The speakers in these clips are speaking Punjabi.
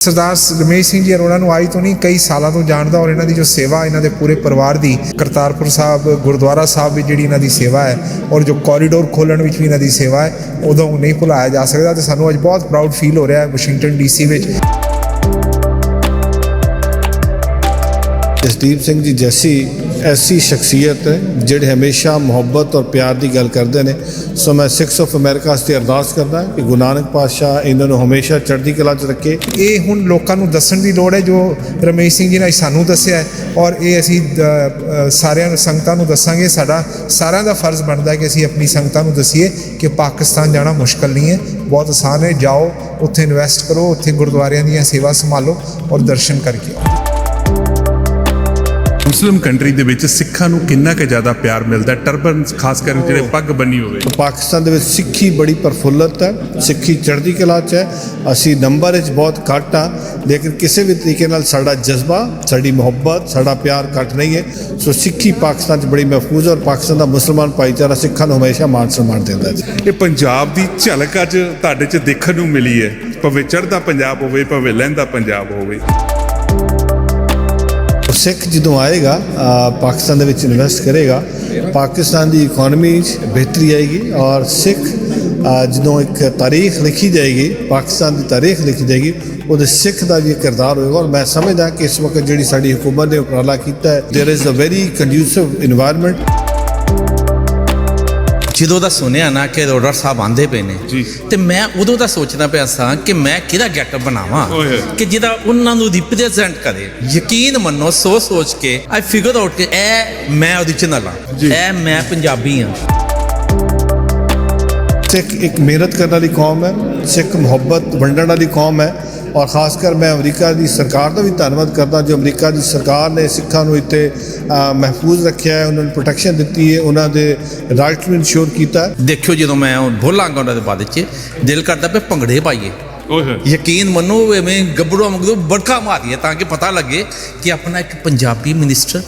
ਸਰਦਾਰ ਰਮੇਸ਼ ਸਿੰਘ ਜੀ ਅਰੋੜਾ ਨੂੰ ਆਈ ਤੋਂ ਨਹੀਂ, ਕਈ ਸਾਲਾਂ ਤੋਂ ਜਾਣਦਾ ਔਰ ਇਹਨਾਂ ਦੀ ਜੋ ਸੇਵਾ, ਇਹਨਾਂ ਦੇ ਪੂਰੇ ਪਰਿਵਾਰ ਦੀ, ਕਰਤਾਰਪੁਰ ਸਾਹਿਬ, ਗੁਰਦੁਆਰਾ ਸਾਹਿਬ ਵਿੱਚ ਜਿਹੜੀ ਇਹਨਾਂ ਦੀ ਸੇਵਾ ਹੈ ਔਰ ਜੋ ਕੋਰੀਡੋਰ ਖੋਲਣ ਵਿੱਚ ਵੀ ਇਹਨਾਂ ਦੀ ਸੇਵਾ ਹੈ, ਉਦੋਂ ਨਹੀਂ ਭੁਲਾਇਆ ਜਾ ਸਕਦਾ ਤੇ ਸਾਨੂੰ ਅੱਜ ਬਹੁਤ ਪ੍ਰਾਊਡ ਫੀਲ ਹੋ ਰਿਹਾ ਹੈ ਵਾਸ਼ਿੰਗਟਨ ਡੀਸੀ ਵਿੱਚ। ਜਸਦੀਪ ਸਿੰਘ ਜੀ, ਜੱਸੀ ਐਸੀ ਸ਼ਖਸੀਅਤ ਹੈ ਜਿਹੜੇ ਹਮੇਸ਼ਾ ਮੁਹੱਬਤ ਔਰ ਪਿਆਰ ਦੀ ਗੱਲ ਕਰਦੇ ਨੇ। ਸੋ ਮੈਂ ਸਿਕਸ ਆਫ ਅਮਰੀਕਾ ਵਾਸਤੇ ਅਰਦਾਸ ਕਰਦਾ ਕਿ ਗੁਰੂ ਨਾਨਕ ਪਾਤਸ਼ਾਹ ਇਹਨਾਂ ਨੂੰ ਹਮੇਸ਼ਾ ਚੜ੍ਹਦੀ ਕਲਾ 'ਚ ਰੱਖੇ। ਇਹ ਹੁਣ ਲੋਕਾਂ ਨੂੰ ਦੱਸਣ ਦੀ ਲੋੜ ਹੈ ਜੋ ਰਮੇਸ਼ ਸਿੰਘ ਜੀ ਨੇ ਸਾਨੂੰ ਦੱਸਿਆ ਔਰ ਇਹ ਅਸੀਂ ਸਾਰਿਆਂ ਨੂੰ ਸੰਗਤਾਂ ਨੂੰ ਦੱਸਾਂਗੇ। ਸਾਡਾ ਸਾਰਿਆਂ ਦਾ ਫਰਜ਼ ਬਣਦਾ ਹੈ ਕਿ ਅਸੀਂ ਆਪਣੀ ਸੰਗਤਾਂ ਨੂੰ ਦੱਸੀਏ ਕਿ ਪਾਕਿਸਤਾਨ ਜਾਣਾ ਮੁਸ਼ਕਲ ਨਹੀਂ ਹੈ। ਬਹੁਤ ਆਸਾਨ ਹੈ, ਜਾਓ, ਉੱਥੇ ਇਨਵੈਸਟ ਕਰੋ, ਉੱਥੇ ਗੁਰਦੁਆਰਿਆਂ ਦੀਆਂ ਸੇਵਾ ਸੰਭਾਲੋ ਔਰ ਦਰਸ਼ਨ ਕਰਕੇ ਆਓ। ਮੁਸਲਿਮ ਕੰਟਰੀ ਦੇ ਵਿੱਚ ਸਿੱਖਾਂ ਨੂੰ ਕਿੰਨਾ ਕੁ ਜ਼ਿਆਦਾ ਪਿਆਰ ਮਿਲਦਾ ਟਰਬਨ ਖਾਸ ਕਰਕੇ ਜਿਹੜੇ ਪੱਗ ਬੰਨੀ ਹੋਵੇ। ਪਾਕਿਸਤਾਨ ਦੇ ਵਿੱਚ ਸਿੱਖੀ ਬੜੀ ਪ੍ਰਫੁੱਲਤ ਹੈ ਸਿੱਖੀ ਚੜ੍ਹਦੀ ਕਲਾ 'ਚ ਹੈ। ਅਸੀਂ ਨੰਬਰ ਵਿੱਚ ਬਹੁਤ ਘੱਟ ਆ ਲੇਕਿਨ ਕਿਸੇ ਵੀ ਤਰੀਕੇ ਨਾਲ ਸਾਡਾ ਜਜ਼ਬਾ ਸਾਡੀ ਮੁਹੱਬਤ ਸਾਡਾ ਪਿਆਰ ਘੱਟ ਨਹੀਂ ਹੈ। ਸੋ ਸਿੱਖੀ ਪਾਕਿਸਤਾਨ 'ਚ ਬੜੀ ਮਹਿਫੂਜ਼ ਹੈ ਔਰ ਪਾਕਿਸਤਾਨ ਦਾ ਮੁਸਲਮਾਨ ਭਾਈਚਾਰਾ ਸਿੱਖਾਂ ਨੂੰ ਹਮੇਸ਼ਾ ਮਾਣ ਸਨਮਾਨ ਦਿੰਦਾ ਹੈ। ਇਹ ਪੰਜਾਬ ਦੀ ਝਲਕ ਅੱਜ ਤੁਹਾਡੇ 'ਚ ਦੇਖਣ ਨੂੰ ਮਿਲੀ ਹੈ। ਭਾਵੇਂ ਚੜ੍ਹਦਾ ਪੰਜਾਬ ਹੋਵੇ ਭਾਵੇਂ ਲਹਿੰਦਾ ਪੰਜਾਬ ਹੋਵੇ। ਉਹ ਸਿੱਖ ਜਦੋਂ ਆਏਗਾ ਪਾਕਿਸਤਾਨ ਦੇ ਵਿੱਚ ਇਨਵੈਸਟ ਕਰੇਗਾ, ਪਾਕਿਸਤਾਨ ਦੀ ਇਕਨੋਮੀ ਬਿਹਤਰੀ ਆਏਗੀ ਔਰ ਸਿੱਖ ਜਦੋਂ ਇੱਕ ਤਾਰੀਖ ਲਿਖੀ ਜਾਏਗੀ, ਪਾਕਿਸਤਾਨ ਦੀ ਤਾਰੀਖ ਲਿਖੀ ਜਾਏਗੀ, ਉਹਦੇ ਸਿੱਖ ਦਾ ਵੀ ਕਿਰਦਾਰ ਹੋਏਗਾ ਔਰ ਮੈਂ ਸਮਝਦਾ ਕਿ ਇਸ ਵਕਤ ਜਿਹੜੀ ਸਾਡੀ ਹਕੂਮਤ ਨੇ ਉਪਰਾਲਾ ਕੀਤਾ ਹੈ there is a very conducive environment ਜਦੋਂ ਦਾ ਸੁਣਿਆ ਨਾ ਕਿ ਰੋਡਰ ਸਾਹਿਬ ਆਂਦੇ ਪਏ ਨੇ। ਤੇ ਮੈਂ ਉਦੋਂ ਦਾ ਸੋਚਦਾ ਪਿਆ ਸਾਂ ਕਿ ਮੈਂ ਕਿਹਦਾ ਗੈਟਅਪ ਬਣਾਵਾਂ। ਕਿ ਜਿਹਦਾ ਉਹਨਾਂ ਨੂੰ ਰਿਪਰੈਜ਼ੈਂਟ ਕਰੇ ਯਕੀਨ ਮੰਨੋ ਸੋਚ ਸੋਚ ਕੇ ਆਈ ਫਿਗਰ ਆਊਟ ਕਿ ਇਹ ਮੈਂ ਓਰੀਜਨਲ ਆ ਇਹ ਮੈਂ ਪੰਜਾਬੀ ਆ ਸਿੱਖ ਇੱਕ ਮਿਹਨਤ ਕਰਨ ਵਾਲੀ ਕੌਮ ਹੈ ਸਿੱਖ ਮੁਹੱਬਤ ਵੰਡਣ ਵਾਲੀ ਕੌਮ ਹੈ ਔਰ ਖਾਸ ਕਰ ਮੈਂ ਅਮਰੀਕਾ ਦੀ ਸਰਕਾਰ ਦਾ ਵੀ ਧੰਨਵਾਦ ਕਰਦਾ ਜੋ ਅਮਰੀਕਾ ਦੀ ਸਰਕਾਰ ਨੇ ਸਿੱਖਾਂ ਨੂੰ ਇੱਥੇ ਮਹਿਫੂਜ਼ ਰੱਖਿਆ ਹੈ ਉਹਨਾਂ ਨੂੰ ਪ੍ਰੋਟੈਕਸ਼ਨ ਦਿੱਤੀ ਹੈ ਉਹਨਾਂ ਦੇ ਰਾਈਟ ਨੂੰ ਇਨਸ਼ੋਰ ਕੀਤਾ ਦੇਖਿਓ ਜਦੋਂ ਮੈਂ ਉਹ ਬੋਲਾਂਗਾ ਉਹਨਾਂ ਦੇ ਬਾਰੇ ਚ ਦਿਲ ਕਰਦਾ ਪਿਆ ਭੰਗੜੇ ਪਾਈਏ। ਯਕੀਨ ਮੰਨੋ ਐਵੇਂ ਗੱਭਰੂ ਵਾਂਗੂ ਬੜਕਾ ਮਾਰੀਏ ਤਾਂ ਕਿ ਪਤਾ ਲੱਗੇ ਕਿ ਆਪਣਾ ਇੱਕ ਪੰਜਾਬੀ ਮਿਨਿਸਟਰ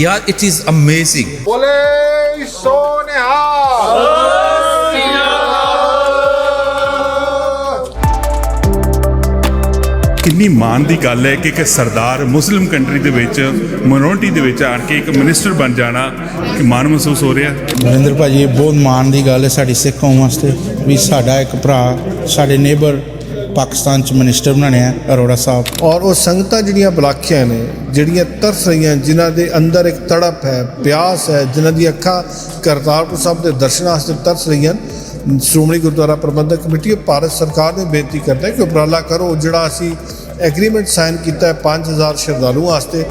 ਯਾਰ ਇਟ ਇਜ਼ ਅਮੇਜ਼ਿੰਗ ਬੋਲੇ ਸੋਨਿਹਾਲ ਕਿੰਨੀ ਮਾਣ ਦੀ ਗੱਲ ਹੈ ਕਿ ਇੱਕ ਸਰਦਾਰ ਮੁਸਲਿਮ ਕੰਟਰੀ ਦੇ ਵਿੱਚ ਮਿਨੋਰਿਟੀ ਦੇ ਵਿੱਚ ਆਣ ਕੇ ਇੱਕ ਮਿਨਿਸਟਰ ਬਣ ਜਾਣਾ ਕਿ ਮਾਣ ਮਹਿਸੂਸ ਹੋ ਰਿਹਾ? ਨਰਿੰਦਰ ਭਾਜੀ ਇਹ ਬਹੁਤ ਮਾਣ ਦੀ ਗੱਲ ਹੈ ਸਾਡੀ ਸਿੱਖ ਕੌਮ ਵਾਸਤੇ ਵੀ ਸਾਡਾ ਇੱਕ ਭਰਾ ਸਾਡੇ ਨੇਬਰ ਪਾਕਿਸਤਾਨ ਚ ਮਿਨਿਸਟਰ ਬਣਾਇਆ ਅਰੋੜਾ ਸਾਹਿਬ। ਔਰ ਉਹ ਸੰਗਤਾਂ ਜਿਹੜੀਆਂ ਬਲਾਖੀਆਂ ਨੇ ਜਿਹੜੀਆਂ ਤਰਸ ਰਹੀਆਂ ਜਿਨ੍ਹਾਂ ਦੇ ਅੰਦਰ ਇੱਕ ਤੜਪ ਹੈ ਪਿਆਸ ਹੈ ਜਿਨ੍ਹਾਂ ਦੀ ਅੱਖਾਂ ਕਰਤਾਰਪੁਰ ਸਾਹਿਬ ਦੇ ਦਰਸ਼ਨਾਂ ਵਾਸਤੇ ਤਰਸ ਰਹੀਆਂ ਸ਼੍ਰੋਮਣੀ ਗੁਰਦੁਆਰਾ ਪ੍ਰਬੰਧਕ ਕਮੇਟੀ ਉਹ ਭਾਰਤ ਸਰਕਾਰ ਨੂੰ ਬੇਨਤੀ ਕਰਦਾ ਹੈ ਕਿ ਉਪਰਾਲਾ ਕਰੋ। ਜਿਹੜਾ ਅਸੀਂ ਐਗਰੀਮੈਂਟ ਸਾਈਨ ਕੀਤਾ ਹੈ 5000 ਸ਼ਰਧਾਲੂਆਂ ਵਾਸਤੇ।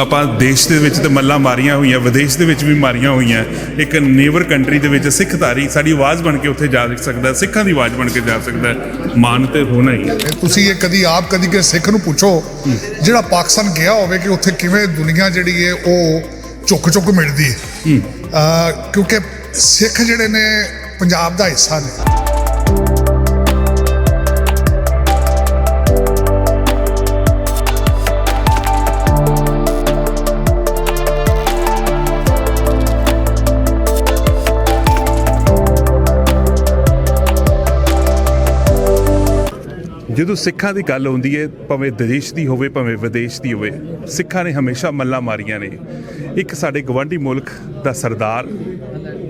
ਆਪਾਂ ਦੇਸ਼ ਦੇ ਵਿੱਚ ਤੇ ਮੱਲਾਂ ਮਾਰੀਆਂ ਹੋਈਆਂ ਵਿਦੇਸ਼ ਦੇ ਵਿੱਚ ਵੀ ਮਾਰੀਆਂ ਹੋਈਆਂ। ਇੱਕ ਨੇਬਰ ਕੰਟਰੀ ਦੇ ਵਿੱਚ ਸਿੱਖ ਧਾਰੀ ਸਾਡੀ ਆਵਾਜ਼ ਬਣ ਕੇ ਉੱਥੇ ਜਾ ਸਕਦਾ ਸਿੱਖਾਂ ਦੀ ਆਵਾਜ਼ ਬਣ ਕੇ ਜਾ ਸਕਦਾ। ਹੈ। ਮਾਣ ਤੇ ਹੋਣਾ ਹੀ ਹੈ। ਤੁਸੀਂ ਇਹ ਕਦੀ ਆਪ ਕਦੀ ਕਿ ਸਿੱਖ ਨੂੰ ਪੁੱਛੋ ਜਿਹੜਾ ਪਾਕਿਸਤਾਨ ਗਿਆ ਹੋਵੇ ਕਿ ਉੱਥੇ ਕਿਵੇਂ ਦੁਨੀਆ ਜਿਹੜੀ ਹੈ ਉਹ ਝੁੱਕ ਝੁੱਕ ਮਿਲਦੀ ਹੈ। ਕਿਉਂਕਿ ਸਿੱਖ ਜਿਹੜੇ ਨੇ ਪੰਜਾਬ ਦਾ ਹਿੱਸਾ ਨੇ। ਜਦੋਂ ਸਿੱਖਾਂ ਦੀ ਗੱਲ ਆਉਂਦੀ ਹੈ ਭਾਵੇਂ ਦੇਸ਼ ਦੀ ਹੋਵੇ, ਭਾਵੇਂ ਵਿਦੇਸ਼ ਦੀ ਹੋਵੇ, ਸਿੱਖਾਂ ਨੇ ਹਮੇਸ਼ਾ ਮੱਲਾਂ ਮਾਰੀਆਂ ਨੇ। ਇੱਕ ਸਾਡੇ ਗਵਾਂਢੀ ਮੁਲਕ ਦਾ ਸਰਦਾਰ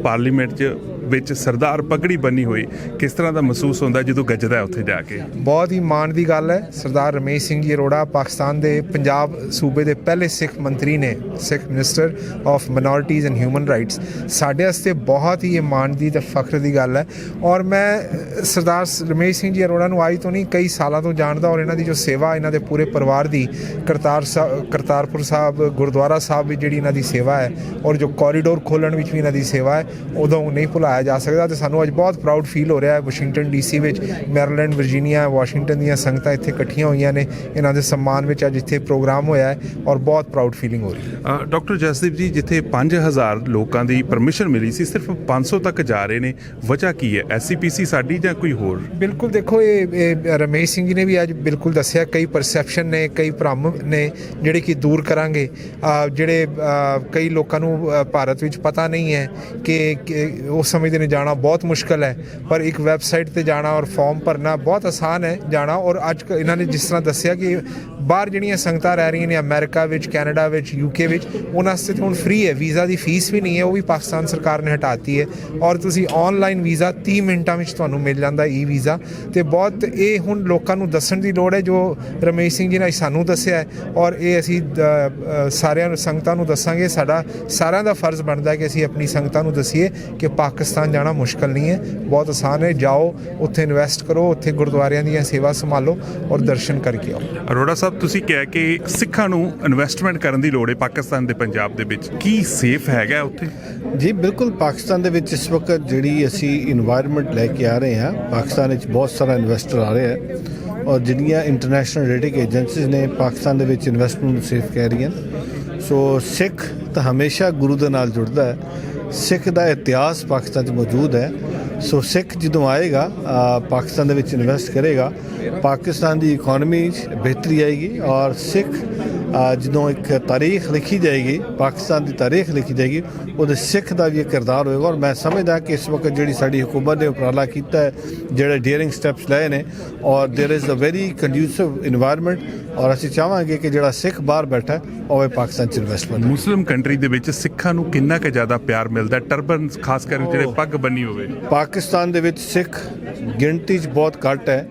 ਪਾਰਲੀਮੈਂਟ 'ਚ ਵਿੱਚ ਸਰਦਾਰ ਪਗੜੀ ਬੰਨੀ ਹੋਈ, ਕਿਸ ਤਰ੍ਹਾਂ ਦਾ ਮਹਿਸੂਸ ਹੁੰਦਾ ਜਦੋਂ ਗੱਜਦਾ ਉੱਥੇ ਜਾ ਕੇ? ਬਹੁਤ ਹੀ ਮਾਣ ਦੀ ਗੱਲ ਹੈ। ਸਰਦਾਰ ਰਮੇਸ਼ ਸਿੰਘ ਜੀ ਅਰੋੜਾ, ਪਾਕਿਸਤਾਨ ਦੇ ਪੰਜਾਬ ਸੂਬੇ ਦੇ ਪਹਿਲੇ ਸਿੱਖ ਮੰਤਰੀ ਨੇ, Sikh minister of minorities and human rights. ਸਾਡੇ ਵਾਸਤੇ ਬਹੁਤ ਹੀ ਇਹ ਮਾਣ ਦੀ ਤੇ ਫਖਰ ਦੀ ਗੱਲ ਹੈ। ਔਰ ਮੈਂ, ਸਰਦਾਰ ਰਮੇਸ਼ ਸਿੰਘ ਜੀ ਅਰੋੜਾ ਨੂੰ ਆਈ ਤੋਂ ਨਹੀਂ, ਕਈ ਸਾਲਾਂ ਤੋਂ ਜਾਣਦਾ ਔਰ ਇਹਨਾਂ ਦੀ ਜੋ ਸੇਵਾ, ਇਹਨਾਂ ਦੇ ਪੂਰੇ ਪਰਿਵਾਰ ਦੀ, ਕਰਤਾਰ ਸਾਹਿਬ ਕਰਤਾਰਪੁਰ ਸਾਹਿਬ, ਗੁਰਦੁਆਰਾ ਸਾਹਿਬ ਵਿੱਚ ਜਿਹੜੀ ਇਹਨਾਂ ਦੀ ਸੇਵਾ ਹੈ ਔਰ ਜੋ ਕੋਰੀਡੋਰ ਖੋਲਣ ਵਿੱਚ ਵੀ ਇਹਨਾਂ ਦੀ ਸੇਵਾ ਹੈ, ਉਦੋਂ ਨਹੀਂ ਭੁਲਾਇਆ ਜਾ ਸਕਦਾ ਤੇ ਸਾਨੂੰ ਅੱਜ ਬਹੁਤ ਪ੍ਰਾਊਡ ਫੀਲ ਹੋ ਰਿਹਾ ਹੈ ਵਾਸ਼ਿੰਗਟਨ ਡੀਸੀ ਵਿੱਚ। ਮੈਰੀਲੈਂਡ ਵਰਜੀਨੀਆ ਵਾਸ਼ਿੰਗਟਨ ਦੀਆਂ ਸੰਗਤਾਂ ਇੱਥੇ ਇਕੱਠੀਆਂ ਹੋਈਆਂ ਨੇ। ਇਹਨਾਂ ਦੇ ਸਨਮਾਨ ਵਿੱਚ ਅੱਜ ਇੱਥੇ ਪ੍ਰੋਗਰਾਮ ਹੋਇਆ ਹੈ ਔਰ ਬਹੁਤ ਪ੍ਰਾਊਡ ਫੀਲਿੰਗ ਹੋ ਰਹੀ ਹੈ। ਡਾਕਟਰ ਜਸਦੀਪ ਜੀ ਜਿੱਥੇ 5000 ਲੋਕਾਂ ਦੀ ਪਰਮਿਸ਼ਨ ਮਿਲੀ ਸੀ ਸਿਰਫ 500 ਤੱਕ ਜਾ ਰਹੇ ਨੇ। ਵਜ੍ਹਾ ਕੀ ਹੈ? ਐਸਸੀਪੀਸੀ ਸਾਡੀ ਜਾਂ ਕੋਈ ਹੋਰ? ਬਿਲਕੁਲ ਦੇਖੋ ਇਹ ਰਮੇਸ਼ ਸਿੰਘ ਜੀ ਨੇ ਵੀ ਅੱਜ ਬਿਲਕੁਲ ਦੱਸਿਆ ਕਈ ਪਰਸੈਪਸ਼ਨ ਨੇ ਕਈ ਭ੍ਰਮ ਨੇ ਜਿਹੜੇ ਕਿ ਦੂਰ ਕਰਾਂਗੇ। ਜਿਹੜੇ ਕਈ ਲੋਕਾਂ ਨੂੰ ਭਾਰਤ ਵਿੱਚ ਪਤਾ ਨਹੀਂ ਹੈ ਕਿ ਕਿ ਉਹ ਸਮਝ ਸਮਝਦੇ ਨੇ ਜਾਣਾ ਬਹੁਤ ਮੁਸ਼ਕਲ ਹੈ, ਪਰ ਇੱਕ ਵੈਬਸਾਈਟ ਤੇ ਜਾਣਾ ਔਰ ਫਾਰਮ ਭਰਨਾ ਬਹੁਤ ਆਸਾਨ ਹੈ ਜਾਣਾ ਔਰ ਅੱਜ ਕ- ਇਹਨਾਂ ਨੇ ਜਿਸ ਤਰ੍ਹਾਂ ਦੱਸਿਆ ਕਿ ਬਾਹਰ ਜਿਹੜੀਆਂ ਸੰਗਤਾਂ ਰਹਿ ਰਹੀਆਂ ਨੇ ਅਮਰੀਕਾ ਵਿੱਚ, ਕੈਨੇਡਾ ਵਿੱਚ ਯੂਕੇ ਵਿੱਚ, ਉਹਨਾਂ ਵਾਸਤੇ ਤਾਂ ਹੁਣ ਫ੍ਰੀ ਹੈ, ਵੀਜ਼ਾ ਦੀ ਫੀਸ ਵੀ ਨਹੀਂ ਹੈ, ਉਹ ਵੀ ਪਾਕਿਸਤਾਨ ਸਰਕਾਰ ਨੇ ਹਟਾਤੀ ਹੈ ਔਰ ਤੁਸੀਂ ਆਨਲਾਈਨ ਵੀਜ਼ਾ 30 ਮਿੰਟਾਂ ਵਿੱਚ ਤੁਹਾਨੂੰ ਮਿਲ ਜਾਂਦਾ ਈ ਵੀਜ਼ਾ ਤੇ ਬਹੁਤ ਇਹ ਹੁਣ ਲੋਕਾਂ ਨੂੰ ਦੱਸਣ ਦੀ ਲੋੜ ਹੈ, ਜੋ ਰਮੇਸ਼ ਸਿੰਘ ਜੀ ਨੇ ਸਾਨੂੰ ਦੱਸਿਆ ਔਰ ਇਹ ਅਸੀਂ ਸਾਰਿਆਂ ਨੂੰ ਸੰਗਤਾਂ ਨੂੰ ਦੱਸਾਂਗੇ, ਸਾਡਾ ਸਾਰਿਆਂ ਦਾ ਫਰਜ਼ ਬਣਦਾ ਹੈ ਕਿ ਅਸੀਂ ਆਪਣੀ ਸੰਗਤਾਂ ਨੂੰ ਦਸੀਏ ਕਿ ਪਾਕਿਸਤਾਨ ਪਾਕਿਸਤਾਨ ਜਾਣਾ ਮੁਸ਼ਕਲ ਨਹੀਂ ਹੈ। ਬਹੁਤ ਆਸਾਨ ਹੈ। ਜਾਓ ਉੱਥੇ ਇਨਵੈਸਟ ਕਰੋ ਉੱਥੇ ਗੁਰਦੁਆਰਿਆਂ ਦੀਆਂ ਸੇਵਾ ਸੰਭਾਲੋ ਔਰ ਦਰਸ਼ਨ ਕਰਕੇ ਆਓ। ਅਰੋੜਾ ਸਾਹਿਬ ਤੁਸੀਂ ਕਿਹਾ ਕਿ ਸਿੱਖਾਂ ਨੂੰ ਇਨਵੈਸਟਮੈਂਟ ਕਰਨ ਦੀ ਲੋੜ ਹੈ ਪਾਕਿਸਤਾਨ ਦੇ ਪੰਜਾਬ ਦੇ ਵਿੱਚ। ਕੀ ਸੇਫ ਹੈਗਾ ਉੱਥੇ? ਜੀ ਬਿਲਕੁਲ ਪਾਕਿਸਤਾਨ ਦੇ ਵਿੱਚ ਇਸ ਵਕਤ ਜਿਹੜੀ ਅਸੀਂ এনवायरमेंट ਲੈ ਕੇ ਆ ਰਹੇ ਹਾਂ ਪਾਕਿਸਤਾਨ ਵਿੱਚ ਬਹੁਤ ਸਾਰਾ ਇਨਵੈਸਟਰ ਆ ਰਿਹਾ ਹੈ ਔਰ ਜਿੰਨੀਆਂ ਇੰਟਰਨੈਸ਼ਨਲ ਰੇਟਿੰਗ ਏਜੰਸੀਜ਼ ਨੇ ਪਾਕਿਸਤਾਨ ਦੇ ਵਿੱਚ ਇਨਵੈਸਟਮੈਂਟ ਸੇਫ ਕਹਿ ਰਹੀਆਂ। ਸੋ ਸਿੱਖ ਤਾਂ ਹਮੇਸ਼ਾ ਗੁਰੂ ਦੇ ਨਾਲ ਜੁੜਦਾ ਹੈ। ਸਿੱਖ ਦਾ ਇਤਿਹਾਸ ਪਾਕਿਸਤਾਨ 'ਚ ਮੌਜੂਦ ਹੈ। ਸੋ ਸਿੱਖ ਜਦੋਂ ਆਏਗਾ ਪਾਕਿਸਤਾਨ ਦੇ ਵਿੱਚ ਇਨਵੈਸਟ ਕਰੇਗਾ, ਪਾਕਿਸਤਾਨ ਦੀ ਇਕਨੋਮੀ 'ਚ ਬਿਹਤਰੀ ਆਏਗੀ ਔਰ ਸਿੱਖ ਜਦੋਂ ਇੱਕ ਤਾਰੀਖ ਲਿਖੀ ਜਾਏਗੀ ਪਾਕਿਸਤਾਨ ਦੀ ਤਾਰੀਖ ਲਿਖੀ ਜਾਏਗੀ ਉਹਦੇ ਸਿੱਖ ਦਾ ਵੀ ਕਿਰਦਾਰ ਹੋਏਗਾ ਔਰ ਮੈਂ ਸਮਝਦਾ ਕਿ ਇਸ ਵਕਤ ਜਿਹੜੀ ਸਾਡੀ ਹਕੂਮਤ ਨੇ ਉਪਰਾਲਾ ਕੀਤਾ ਹੈ ਜਿਹੜੇ ਡੀਅਰਿੰਗ ਸਟੈਪਸ ਲਏ ਨੇ ਔਰ there is a very conducive environment ਔਰ ਅਸੀਂ ਚਾਹਾਂਗੇ ਕਿ ਜਿਹੜਾ ਸਿੱਖ ਬਾਹਰ ਬੈਠਾ ਉਹ ਇਹ ਪਾਕਿਸਤਾਨ ਚ ਇਨਵੈਸਟ ਇਨਵੈਸਟਮੈਂਟ ਮੁਸਲਮ ਕੰਟਰੀ ਦੇ ਵਿੱਚ ਸਿੱਖਾਂ ਨੂੰ ਕਿੰਨਾ ਕੁ ਜ਼ਿਆਦਾ ਪਿਆਰ ਮਿਲਦਾ ਟਰਬਨ ਖਾਸ ਕਰਕੇ ਜਿਹੜੇ ਪੱਗ ਬੰਨੀ ਹੋਵੇ। ਪਾਕਿਸਤਾਨ ਦੇ ਵਿੱਚ ਸਿੱਖ ਗਿਣਤੀ 'ਚ ਬਹੁਤ ਘੱਟ ਹੈ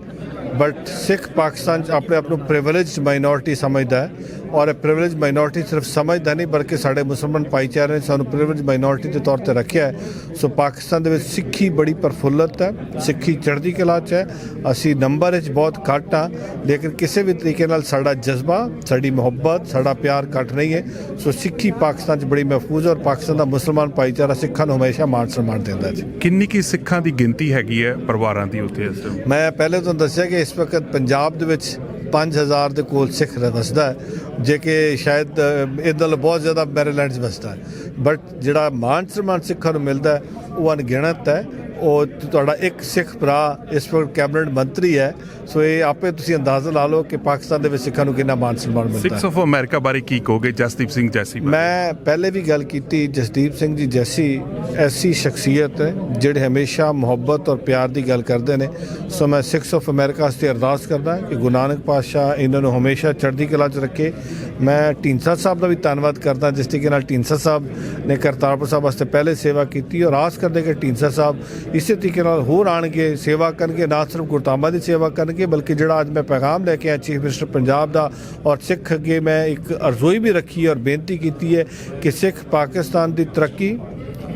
ਬਟ ਸਿੱਖ ਪਾਕਿਸਤਾਨ 'ਚ ਆਪਣੇ ਆਪ ਨੂੰ ਪ੍ਰਿਵਿਲੇਜਡ ਮਾਈਨੋਰਟੀ ਸਮਝਦਾ ਹੈ। ਔਰ ਪ੍ਰਿਵਿਲੇਜ ਮਾਈਨੋਰਿਟੀ ਸਿਰਫ ਸਮਝਦਾ ਨਹੀਂ ਬਲਕਿ ਸਾਡੇ ਮੁਸਲਮਾਨ ਭਾਈਚਾਰੇ ਨੇ ਸਾਨੂੰ ਪ੍ਰਿਵਿਲੇਜ ਮਾਈਨੋਰਿਟੀ ਦੇ ਤੌਰ ਤੇ ਰੱਖਿਆ ਹੈ। ਸੋ ਪਾਕਿਸਤਾਨ ਦੇ ਵਿੱਚ ਸਿੱਖੀ ਬੜੀ ਪ੍ਰਫੁੱਲਤ ਹੈ ਸਿੱਖੀ ਚੜ੍ਹਦੀ ਕਲਾ 'ਚ ਹੈ। ਅਸੀਂ ਨੰਬਰ ਵਿੱਚ ਬਹੁਤ ਘੱਟ ਆ ਲੇਕਿਨ ਕਿਸੇ ਵੀ ਤਰੀਕੇ ਨਾਲ ਸਾਡਾ ਜਜ਼ਬਾ ਸਾਡੀ ਮੁਹੱਬਤ ਸਾਡਾ ਪਿਆਰ ਘੱਟ ਨਹੀਂ ਹੈ। ਸੋ ਸਿੱਖੀ ਪਾਕਿਸਤਾਨ 'ਚ ਬੜੀ ਮਹਿਫੂਜ਼ ਹੈ ਔਰ ਪਾਕਿਸਤਾਨ ਦਾ ਮੁਸਲਮਾਨ ਭਾਈਚਾਰਾ ਸਿੱਖਾਂ ਨੂੰ ਹਮੇਸ਼ਾ ਮਾਣ ਸਨਮਾਨ ਦਿੰਦਾ ਜੀ। ਕਿੰਨੀ ਕੀ ਸਿੱਖਾਂ ਦੀ ਗਿਣਤੀ ਹੈਗੀ ਹੈ ਪਰਿਵਾਰਾਂ ਦੀ ਉੱਥੇ? ਇਸ? ਮੈਂ ਪਹਿਲੇ ਤੁਹਾਨੂੰ ਦੱਸਿਆ ਕਿ ਇਸ ਵਕਤ ਪੰਜਾਬ ਦੇ ਵਿੱਚ 5000 ਦੇ ਕੋਲ ਸਿੱਖ ਵਸਦਾ ਜੇ ਕਿ ਸ਼ਾਇਦ ਇਦਾਂ ਬਹੁਤ ਜ਼ਿਆਦਾ ਮੈਰੀਲੈਂਡ 'ਚ ਵਸਦਾ ਬਟ ਜਿਹੜਾ ਮਾਨ ਸਨਮਾਨ ਸਿੱਖਾਂ ਨੂੰ ਮਿਲਦਾ ਉਹ ਅਣਗਿਣਤ ਹੈ। ਉਹ ਤੁਹਾਡਾ ਇੱਕ ਸਿੱਖ ਭਰਾ ਇਸ ਵਕਤ ਕੈਬਨਿਟ ਮੰਤਰੀ ਹੈ। ਸੋ ਇਹ ਆਪੇ ਤੁਸੀਂ ਅੰਦਾਜ਼ਾ ਲਾ ਲਓ ਕਿ ਪਾਕਿਸਤਾਨ ਦੇ ਵਿੱਚ ਸਿੱਖਾਂ ਨੂੰ ਕਿੰਨਾ ਮਾਨ ਸਨਮਾਨ ਮਿਲਦਾ ਹੈ। ਆਫ ਅਮਰੀਕਾ ਬਾਰੇ ਕੀ ਕਹੋਗੇ? ਜਸਦੀਪ ਸਿੰਘ ਜੈਸੀ? ਮੈਂ ਪਹਿਲੇ ਵੀ ਗੱਲ ਕੀਤੀ ਜਸਦੀਪ ਸਿੰਘ ਜੀ ਜੈਸੀ ਐਸੀ ਸ਼ਖਸੀਅਤ ਹੈ ਜਿਹੜੇ ਹਮੇਸ਼ਾ ਮੁਹੱਬਤ ਔਰ ਪਿਆਰ ਦੀ ਗੱਲ ਕਰਦੇ ਨੇ। ਸੋ ਮੈਂ ਸਿਕਸ ਆਫ ਅਮਰੀਕਾ ਵਾਸਤੇ ਅਰਦਾਸ ਕਰਦਾ ਕਿ ਗੁਰੂ ਨਾਨਕ ਪਾਤਸ਼ਾਹ ਇਹਨਾਂ ਨੂੰ ਹਮੇਸ਼ਾ ਚੜ੍ਹਦੀ ਕਲਾ 'ਚ ਰੱਖੇ। ਮੈਂ ਢੀਂਸਾ ਸਾਹਿਬ ਦਾ ਵੀ ਧੰਨਵਾਦ ਕਰਦਾ ਜਿਸ ਤਰੀਕੇ ਨਾਲ ਢੀਂਸਾ ਸਾਹਿਬ ਨੇ ਕਰਤਾਰਪੁਰ ਸਾਹਿਬ ਵਾਸਤੇ ਪਹਿਲੇ ਸੇਵਾ ਕੀਤੀ ਔਰ ਆਸ ਕਰਦੇ ਕਿ ਢੀਂਸਾ ਸਾਹਿਬ ਇਸੇ ਤਰੀਕੇ ਨਾਲ ਹੋਰ ਆਣਗੇ, ਸੇਵਾ ਕਰਨਗੇ, ਨਾ ਸਿਰਫ ਗੁਰਤਾਮਾ ਦੀ ਸੇਵਾ ਕਰਨਗੇ, ਬਲਕਿ ਜਿਹੜਾ ਅੱਜ ਮੈਂ ਪੈਗਾਮ ਲੈ ਕੇ ਆਇਆ ਚੀਫ ਮਿਨਿਸਟਰ ਪੰਜਾਬ ਦਾ, ਔਰ ਸਿੱਖ ਅੱਗੇ ਮੈਂ ਇੱਕ ਅਰਜ਼ੋਈ ਵੀ ਰੱਖੀ ਔਰ ਬੇਨਤੀ ਕੀਤੀ ਹੈ ਕਿ ਸਿੱਖ ਪਾਕਿਸਤਾਨ ਦੀ ਤਰੱਕੀ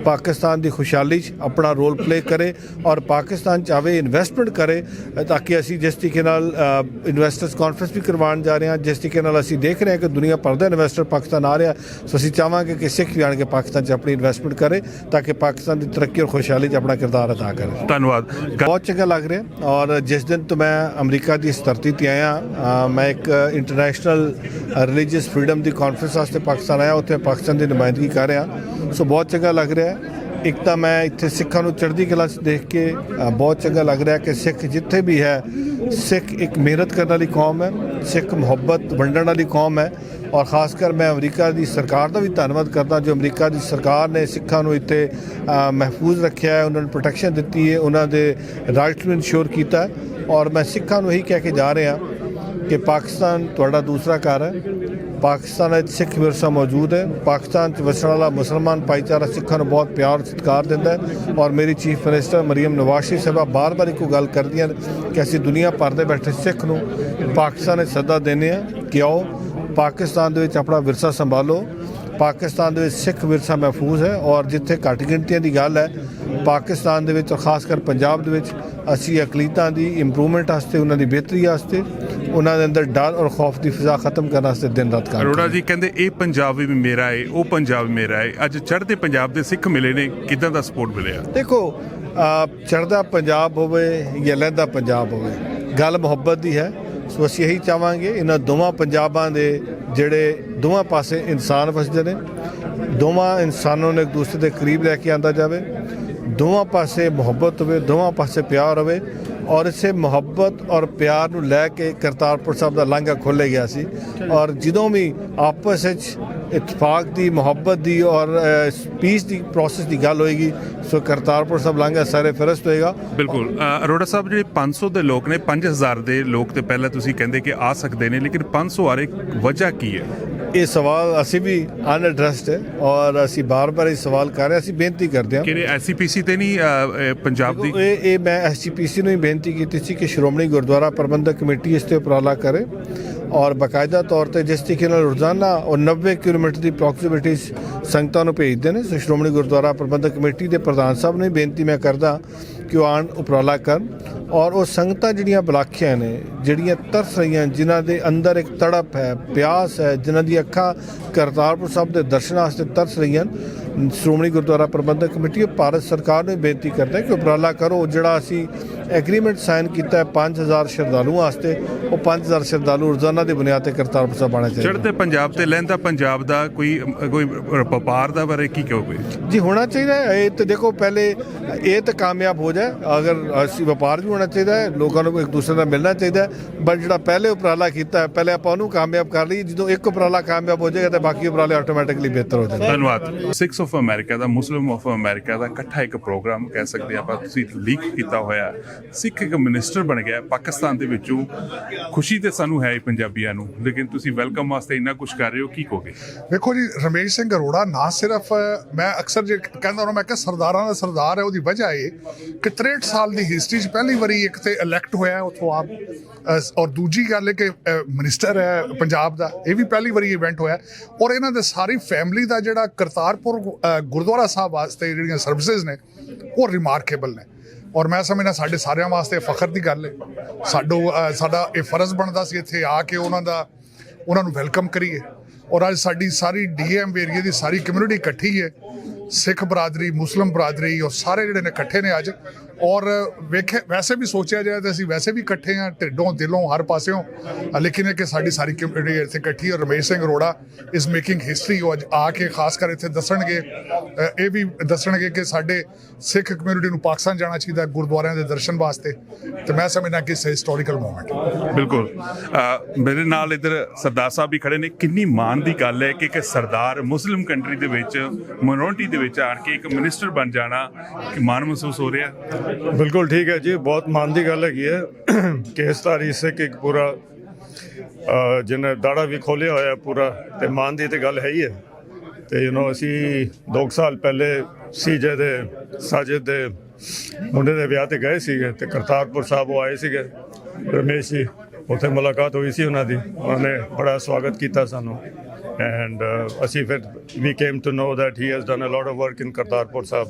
ਪਾਕਿਸਤਾਨ ਦੀ ਖੁਸ਼ਹਾਲੀ 'ਚ ਆਪਣਾ ਰੋਲ ਪਲੇ ਕਰੇ ਔਰ ਪਾਕਿਸਤਾਨ 'ਚ ਆਵੇ ਇਨਵੈਸਟਮੈਂਟ ਕਰੇ ਤਾਂ ਕਿ ਅਸੀਂ ਜਿਸ ਤਰੀਕੇ ਨਾਲ ਇਨਵੈਸਟਰਸ ਕਾਨਫਰੰਸ ਵੀ ਕਰਵਾਉਣ ਜਾ ਰਹੇ ਹਾਂ ਜਿਸ ਤਰੀਕੇ ਨਾਲ ਅਸੀਂ ਦੇਖ ਰਹੇ ਹਾਂ ਕਿ ਦੁਨੀਆ ਭਰ ਦਾ ਇਨਵੈਸਟਰ ਪਾਕਿਸਤਾਨ ਆ ਰਿਹਾ ਸੋ ਅਸੀਂ ਚਾਹਾਂਗੇ ਕਿ ਸਿੱਖ ਵੀ ਆਣ ਕੇ ਪਾਕਿਸਤਾਨ 'ਚ ਆਪਣੀ ਇਨਵੈਸਟਮੈਂਟ ਕਰੇ ਤਾਂ ਕਿ ਪਾਕਿਸਤਾਨ ਦੀ ਤਰੱਕੀ ਔਰ ਖੁਸ਼ਹਾਲੀ 'ਚ ਆਪਣਾ ਕਿਰਦਾਰ ਅਦਾ ਕਰੇ। ਧੰਨਵਾਦ। ਬਹੁਤ ਚੰਗਾ ਲੱਗ ਰਿਹਾ ਔਰ ਜਿਸ ਦਿਨ ਤੋਂ ਮੈਂ ਅਮਰੀਕਾ ਦੀ ਇਸ ਧਰਤੀ ਤੇ ਆਇਆ ਮੈਂ ਇੱਕ ਇੰਟਰਨੈਸ਼ਨਲ ਰਿਲੀਜੀਅਸ ਫਰੀडम ਦੀ ਕਾਨਫਰੰਸ ਵਾਸਤੇ ਪਾਕਿਸਤਾਨ ਆਇਆ ਉੱਥੇ ਪਾਕਿਸਤਾਨ ਦੀ ਨੁਮਾਇੰਦਗੀ ਕਰ ਰਿਹਾ। ਸੋ ਬਹੁਤ ਚੰਗਾ ਲੱਗ ਰਿਹਾ ਹੈ। ਇੱਕ ਤਾਂ ਮੈਂ ਇੱਥੇ ਸਿੱਖਾਂ ਨੂੰ ਚੜ੍ਹਦੀ ਕਲਾ 'ਚ ਦੇਖ ਕੇ ਬਹੁਤ ਚੰਗਾ ਲੱਗ ਰਿਹਾ ਕਿ ਸਿੱਖ ਜਿੱਥੇ ਵੀ ਹੈ, ਸਿੱਖ ਇੱਕ ਮਿਹਨਤ ਕਰਨ ਵਾਲੀ ਕੌਮ ਹੈ, ਸਿੱਖ ਮੁਹੱਬਤ ਵੰਡਣ ਵਾਲੀ ਕੌਮ ਹੈ ਔਰ ਖਾਸ ਕਰ ਮੈਂ ਅਮਰੀਕਾ ਦੀ ਸਰਕਾਰ ਦਾ ਵੀ ਧੰਨਵਾਦ ਕਰਦਾ, ਜੋ ਅਮਰੀਕਾ ਦੀ ਸਰਕਾਰ ਨੇ ਸਿੱਖਾਂ ਨੂੰ ਇੱਥੇ ਮਹਿਫੂਜ਼ ਰੱਖਿਆ ਹੈ, ਉਹਨਾਂ ਨੂੰ ਪ੍ਰੋਟੈਕਸ਼ਨ ਦਿੱਤੀ ਹੈ, ਉਹਨਾਂ ਦੇ ਰਾਈਟਸ ਨੂੰ ਇਨਸ਼ੋਰ ਕੀਤਾ ਔਰ ਮੈਂ ਸਿੱਖਾਂ ਨੂੰ ਇਹੀ ਕਹਿ ਕੇ ਜਾ ਰਿਹਾ ਕਿ ਪਾਕਿਸਤਾਨ ਤੁਹਾਡਾ ਦੂਸਰਾ ਘਰ ਹੈ ਪਾਕਿਸਤਾਨ ਵਿੱਚ ਸਿੱਖ ਵਿਰਸਾ ਮੌਜੂਦ ਹੈ। ਪਾਕਿਸਤਾਨ 'ਚ ਵਸਣ ਵਾਲਾ ਮੁਸਲਮਾਨ ਭਾਈਚਾਰਾ ਸਿੱਖਾਂ ਨੂੰ ਬਹੁਤ ਪਿਆਰ ਸਤਿਕਾਰ ਦਿੰਦਾ ਹੈ ਔਰ ਮੇਰੀ ਚੀਫ ਮਿਨਿਸਟਰ ਮਰੀਮ ਨਵਾਜ਼ ਸ਼ਰੀਫ ਸਾਹਿਬਾ ਬਾਰ-ਬਾਰ ਇੱਕੋ ਗੱਲ ਕਰਦੀਆਂ ਨੇ ਕਿ ਅਸੀਂ ਦੁਨੀਆ ਭਰ ਦੇ ਬੈਠੇ ਸਿੱਖ ਨੂੰ ਪਾਕਿਸਤਾਨ ਵਿੱਚ ਸੱਦਾ ਦਿੰਦੇ ਆ ਕਿ ਆਓ ਪਾਕਿਸਤਾਨ ਦੇ ਵਿੱਚ ਆਪਣਾ ਵਿਰਸਾ ਸੰਭਾਲੋ। ਪਾਕਿਸਤਾਨ ਦੇ ਵਿੱਚ ਸਿੱਖ ਵਿਰਸਾ ਮਹਿਫੂਜ਼ ਹੈ ਔਰ ਜਿੱਥੇ ਘੱਟ ਗਿਣਤੀਆਂ ਦੀ ਗੱਲ ਹੈ ਪਾਕਿਸਤਾਨ ਦੇ ਵਿੱਚ ਔਰ ਖਾਸ ਕਰ ਪੰਜਾਬ ਦੇ ਵਿੱਚ ਅਸੀਂ ਅਕਲੀਤਾਂ ਦੀ ਇੰਪਰੂਵਮੈਂਟ ਵਾਸਤੇ ਉਹਨਾਂ ਦੀ ਬਿਹਤਰੀ ਵਾਸਤੇ ਉਹਨਾਂ ਦੇ ਅੰਦਰ ਡਰ ਔਰ ਖੌਫ ਦੀ ਫਿਜ਼ਾ ਖਤਮ ਕਰਨ ਵਾਸਤੇ ਦਿਨ ਰਾਤ ਕੰਮ ਅਰੋੜਾ ਜੀ ਕਹਿੰਦੇ ਇਹ ਪੰਜਾਬ ਵੀ ਮੇਰਾ ਹੈ ਉਹ ਪੰਜਾਬ ਮੇਰਾ ਹੈ। ਅੱਜ ਚੜ੍ਹਦੇ ਪੰਜਾਬ ਦੇ ਸਿੱਖ ਮਿਲੇ ਨੇ ਕਿਦਾਂ ਦਾ ਸਪੋਰਟ ਮਿਲਿਆ? ਦੇਖੋ ਚੜ੍ਹਦਾ ਪੰਜਾਬ ਹੋਵੇ ਜਾਂ ਲਹਿੰਦਾ ਪੰਜਾਬ ਹੋਵੇ ਗੱਲ ਮੁਹੱਬਤ ਦੀ ਹੈ। ਸੋ ਅਸੀਂ ਇਹੀ ਚਾਹਾਂਗੇ ਇਹਨਾਂ ਦੋਵਾਂ ਪੰਜਾਬਾਂ ਦੇ ਜਿਹੜੇ ਦੋਵਾਂ ਪਾਸੇ ਇਨਸਾਨ ਵਸਦੇ ਨੇ, ਦੋਵਾਂ ਇਨਸਾਨਾਂ ਨੂੰ ਇੱਕ ਦੂਸਰੇ ਦੇ ਕਰੀਬ ਲੈ ਕੇ ਆਂਦਾ ਜਾਵੇ, ਦੋਵਾਂ ਪਾਸੇ ਮੁਹੱਬਤ ਹੋਵੇ, ਦੋਵਾਂ ਪਾਸੇ ਪਿਆਰ ਹੋਵੇ ਔਰ ਇਸੇ ਮੁਹੱਬਤ ਔਰ ਪਿਆਰ ਨੂੰ ਲੈ ਕੇ ਕਰਤਾਰਪੁਰ ਸਾਹਿਬ ਦਾ ਲਾਂਘਾ ਖੋਲ੍ਹਿਆ ਗਿਆ ਸੀ ਔਰ ਜਦੋਂ ਵੀ ਆਪਸ ਵਿੱਚ ਇਤਫਾਕ ਦੀ ਮੁਹੱਬਤ ਦੀ ਔਰ ਪੀਸ ਦੀ ਪ੍ਰੋਸੈਸ ਦੀ ਗੱਲ ਹੋਏਗੀ। ਸੋ ਕਰਤਾਰਪੁਰ ਸਾਹਿਬ ਲਾਂਘਾ ਸਾਰੇ ਫਰਸਟ ਹੋਏਗਾ। ਬਿਲਕੁਲ। ਅਰੋੜਾ ਸਾਹਿਬ ਜਿਹੜੇ 500 ਦੇ ਲੋਕ ਨੇ 5000 ਦੇ ਲੋਕ ਤੇ ਪਹਿਲਾਂ ਤੁਸੀਂ ਕਹਿੰਦੇ ਕਿ ਆ ਸਕਦੇ ਨੇ ਲੇਕਿਨ 500 ਆ ਰਹੇ ਵਜ੍ਹਾ ਕੀ ਹੈ? ਇਹ ਸਵਾਲ ਅਸੀਂ ਵੀ ਅਨਐਡਰੈਸਡ ਹੈ ਔਰ ਅਸੀਂ ਬਾਰ-ਬਾਰ ਇਹ ਸਵਾਲ ਕਰ ਰਹੇ। ਅਸੀਂ ਬੇਨਤੀ ਕਰਦੇ ਹਾਂ। ਕਿਹੜੇ ਐਸਸੀਪੀਸੀ ਤੇ ਨਹੀਂ ਪੰਜਾਬ ਦੀ? ਇਹ ਇਹ ਮੈਂ ਐਸਜੀਪੀਸੀ ਨੂੰ ਹੀ ਬੇਨਤੀ ਕੀਤੀ ਸੀ ਕਿ ਸ਼੍ਰੋਮਣੀ ਗੁਰਦੁਆਰਾ ਪ੍ਰਬੰਧਕ ਕਮੇਟੀ ਇਸ ਤੇ ਉਪਰਾਲਾ ਕਰੇ। ਔਰ ਬਕਾਇਦਾ ਤੌਰ ਤੇ ਜਿਸ ਤਰੀਕੇ ਨਾਲ ਰੋਜ਼ਾਨਾ ਉਹ 90 ਕਿਲੋਮੀਟਰ ਦੀ ਪ੍ਰੋਕਸੀਮਿਟੀ ਸੰਗਤਾਂ ਨੂੰ ਭੇਜਦੇ ਨੇ ਸੋ ਸ਼੍ਰੋਮਣੀ ਗੁਰਦੁਆਰਾ ਪ੍ਰਬੰਧਕ ਕਮੇਟੀ ਦੇ ਪ੍ਰਧਾਨ ਸਾਹਿਬ ਨੂੰ ਹੀ ਬੇਨਤੀ ਮੈਂ ਕਰਦਾ ਕਿ ਉਹ ਆਣ ਉਪਰਾਲਾ ਕਰਨ ਔਰ ਉਹ ਸੰਗਤਾਂ ਜਿਹੜੀਆਂ ਬਲਾਖੀਆਂ ਨੇ ਜਿਹੜੀਆਂ ਤਰਸ ਰਹੀਆਂ ਜਿਨ੍ਹਾਂ ਦੇ ਅੰਦਰ ਇੱਕ ਤੜਪ ਹੈ ਪਿਆਸ ਹੈ ਜਿਨ੍ਹਾਂ ਦੀ ਅੱਖਾਂ ਕਰਤਾਰਪੁਰ ਸਾਹਿਬ ਦੇ ਦਰਸ਼ਨਾਂ ਵਾਸਤੇ ਤਰਸ ਰਹੀਆਂ। ਸ਼੍ਰੋਮਣੀ ਗੁਰਦੁਆਰਾ ਪ੍ਰਬੰਧਕ ਕਮੇਟੀ ਭਾਰਤ ਸਰਕਾਰ ਨੂੰ ਬੇਨਤੀ ਕਰਦਾ ਹੈ ਕਿ ਉਪਰਾਲਾ ਕਰੋ। ਜਿਹੜਾ ਅਸੀਂ ਐਗਰੀਮੈਂਟ ਸਾਈਨ ਕੀਤਾ ਹੈ 5000 ਸ਼ਰਧਾਲੂਆਂ ਵਾਸਤੇ ਉਹ 5000 ਸ਼ਰਧਾਲੂ ਰੋਜ਼ਾਨਾ ਦੀ ਬੁਨਿਆਦ ਤੇ ਕਰਤਾਰਪੁਰ ਸਾਹਿਬ ਆਉਣਾ ਚਾਹੀਦਾ ਚੜ੍ਹਦੇ ਪੰਜਾਬ ਤੇ ਲਹਿੰਦਾ ਪੰਜਾਬ ਦਾ ਕੋਈ ਕੋਈ ਵਪਾਰ ਦਾ ਬਾਰੇ ਕੀ ਕਹੋਗੇ? ਜੀ ਹੋਣਾ ਚਾਹੀਦਾ ਹੈ। ਇਹ ਤਾਂ ਦੇਖੋ ਪਹਿਲੇ ਇਹ ਤਾਂ ਕਾਮਯਾਬ ਹੋ ਜਾਏ। ਅਗਰ ਅਸੀਂ ਵਪਾਰ ਵੀ ਹੋਣਾ ਚਾਹੀਦਾ ਹੈ ਲੋਕਾਂ ਨੂੰ ਇੱਕ ਦੂਸਰੇ ਨਾਲ ਮਿਲਣਾ ਚਾਹੀਦਾ ਹੈ। ਬਟ ਜਿਹੜਾ ਪਹਿਲੇ ਉਪਰਾਲਾ ਕੀਤਾ ਹੈ ਪਹਿਲੇ ਆਪਾਂ ਉਹਨੂੰ ਕਾਮਯਾਬ ਕਰ ਲਈ ਜਦੋਂ ਇੱਕ ਉਪਰਾਲਾ ਕਾਮਯਾਬ ਹੋ ਜਾਏਗਾ ਤਾਂ ਬਾਕੀ ਉਪਰਾਲੇ ਆਟੋਮੈਟਿਕਲੀ ਬਿਹਤਰ ਹੋ ਜਾਣਗੇ। ਧੰਨਵਾਦ। ਸਿਕਸ ਆਫ ਅਮਰੀਕਾ ਦਾ ਮੁਸਲਿਮ ਆਫ ਅਮਰੀਕਾ ਦਾ ਇਕੱਠਾ ਇੱਕ ਪ੍ਰੋਗਰਾਮ ਕਹਿ ਸਕਦੇ ਆਪਾਂ ਤੁਸੀਂ ਲੀਕ ਕੀਤਾ ਹੋਇਆ। ਸਿੱਖ ਇੱਕ ਮਿਨਿਸਟਰ ਬਣ ਗਿਆ ਪਾਕਿਸਤਾਨ ਦੇ ਵਿੱਚੋਂ। ਖੁਸ਼ੀ ਤੇ ਸਾਨੂੰ ਹੈ ਹੀ ਪੰਜਾਬੀਆਂ ਨੂੰ ਲੇਕਿਨ ਤੁਸੀਂ ਵੈਲਕਮ ਵਾਸਤੇ ਇੰਨਾ ਕੁਝ ਕਰ ਰਹੇ ਹੋ ਕੀ ਕਹੋਗੇ? ਵੇਖੋ ਜੀ ਰਮੇਸ਼ ਸਿੰਘ ਅਰੋੜਾ ਨਾ ਸਿਰਫ ਮੈਂ ਅਕਸਰ ਜੇ ਕਹਿੰਦਾ ਹਾਂ ਮੈਂ ਕਿ ਸਰਦਾਰਾਂ ਦਾ ਸਰਦਾਰ ਹੈ ਉਹਦੀ ਵਜ੍ਹਾ ਇਹ ਕਿ 63 ਸਾਲ ਦੀ ਹਿਸਟਰੀ 'ਚ ਪਹਿਲੀ ਵਾਰੀ ਇੱਕ ਤੇ ਇਲੈਕਟ ਹੋਇਆ ਹੈ, ਉੱਥੋਂ ਆਪ ਔਰ ਦੂਜੀ ਗੱਲ ਹੈ ਕਿ ਮਿਨਿਸਟਰ ਹੈ ਪੰਜਾਬ ਦਾ, ਇਹ ਵੀ ਪਹਿਲੀ ਵਾਰੀ ਇਵੈਂਟ ਹੋਇਆ ਔਰ ਇਹਨਾਂ ਦੇ ਸਾਰੀ ਫੈਮਿਲੀ ਦਾ ਜਿਹੜਾ ਕਰਤਾਰਪੁਰ ਗੁਰਦੁਆਰਾ ਸਾਹਿਬ ਵਾਸਤੇ ਜਿਹੜੀਆਂ ਸਰਵਿਸਿਜ਼ ਨੇ, ਉਹ ਰਿਮਾਰਕੇਬਲ ਨੇ। ਔਰ ਮੈਂ ਸਮਝਦਾ ਸਾਡੇ ਸਾਰਿਆਂ ਵਾਸਤੇ ਫਖਰ ਦੀ ਗੱਲ ਹੈ। ਸਾਡੋ ਸਾਡਾ ਇਹ ਫਰਜ਼ ਬਣਦਾ ਸੀ ਇੱਥੇ ਆ ਕੇ ਉਹਨਾਂ ਦਾ, ਉਹਨਾਂ ਨੂੰ ਵੈਲਕਮ ਕਰੀਏ। ਔਰ ਅੱਜ ਸਾਡੀ ਸਾਰੀ ਡੀਐਮ ਏਰੀਏ ਦੀ ਸਾਰੀ ਕਮਿਊਨਿਟੀ ਇਕੱਠੀ ਹੈ। ਸਿੱਖ ਬਰਾਦਰੀ, ਮੁਸਲਮ ਬਰਾਦਰੀ, ਉਹ ਸਾਰੇ ਜਿਹੜੇ ਨੇ ਇਕੱਠੇ ਨੇ ਅੱਜ। ਔਰ ਵੇਖੇ, ਵੈਸੇ ਵੀ ਸੋਚਿਆ ਜਾਏ ਤਾਂ ਅਸੀਂ ਵੈਸੇ ਵੀ ਇਕੱਠੇ ਆ ਢਿੱਡੋਂ, ਦਿਲੋਂ, ਹਰ ਪਾਸਿਓਂ। ਲੇਕਿਨ ਇਹ ਕਿ ਸਾਡੀ ਸਾਰੀ ਕਮਿਊਨਿਟੀ ਇੱਥੇ ਇਕੱਠੀ ਔਰ Ramesh Singh Arora is making history ਉਹ ਅੱਜ ਆ ਕੇ ਖਾਸ ਕਰ ਇੱਥੇ ਦੱਸਣਗੇ। ਇਹ ਵੀ ਦੱਸਣਗੇ ਕਿ ਸਾਡੇ ਸਿੱਖ ਕਮਿਊਨਿਟੀ ਨੂੰ ਪਾਕਿਸਤਾਨ ਜਾਣਾ ਚਾਹੀਦਾ ਗੁਰਦੁਆਰਿਆਂ ਦੇ ਦਰਸ਼ਨ ਵਾਸਤੇ। ਤੇ ਮੈਂ ਸਮਝਦਾ ਕਿ ਇਸ ਹਿਸਟੋਰੀਕਲ ਮੂਮੈਂਟ ਬਿਲਕੁਲ। ਮੇਰੇ ਨਾਲ ਇੱਧਰ ਸਰਦਾਰ ਸਾਹਿਬ ਵੀ ਖੜੇ ਨੇ। ਕਿੰਨੀ ਮਾਣ ਦੀ ਗੱਲ ਹੈ ਕਿ ਇੱਕ ਸਰਦਾਰ ਮੁਸਲਿਮ ਕੰਟਰੀ ਦੇ ਵਿੱਚ ਮਿਨੋਰਿਟੀ ਦੇ ਵਿੱਚ ਆਣ ਕੇ ਇੱਕ ਮਿਨਿਸਟਰ ਬਣ ਜਾਣਾ ਕਿ ਮਾਣ ਮਹਿਸੂਸ ਹੋ ਰਿਹਾ? ਬਿਲਕੁਲ ਠੀਕ ਹੈ ਜੀ, ਬਹੁਤ ਮਾਣ ਦੀ ਗੱਲ ਹੈਗੀ ਹੈ। ਕਿ ਇਸ ਤਾਰੀਖ ਸੇ ਕਿ ਇੱਕ ਪੂਰਾ ਜਿਹਨੇ ਦਾੜਾ ਵੀ ਖੋਲਿਆ ਹੋਇਆ ਪੂਰਾ ਤੇ ਮਾਣ ਦੀ ਤੇ ਗੱਲ ਹੈ ਹੀ ਹੈ। ਤੇ ਯੂ نو ਅਸੀਂ 2 ਸਾਲ ਪਹਿਲੇ ਸੀਜੇ ਦੇ, ਸਾਜਿਦ ਦੇ ਮੁੰਡੇ ਦੇ ਵਿਆਹ ਤੇ ਗਏ ਸੀਗੇ ਤੇ ਕਰਤਾਰਪੁਰ ਸਾਹਿਬ ਉਹ ਆਏ ਸੀਗੇ। ਰਮੇਸ਼ ਜੀ, ਉੱਥੇ ਮੁਲਾਕਾਤ ਹੋਈ ਸੀ ਉਹਨਾਂ ਦੀ। ਉਹਨਾਂ ਨੇ ਬੜਾ ਸਵਾਗਤ ਕੀਤਾ ਸਾਨੂੰ। ਐਂਡ ਅਸੀਂ ਫਿਰ ਵੀ came to know that he has done a lot of work in Kartarpur Sahib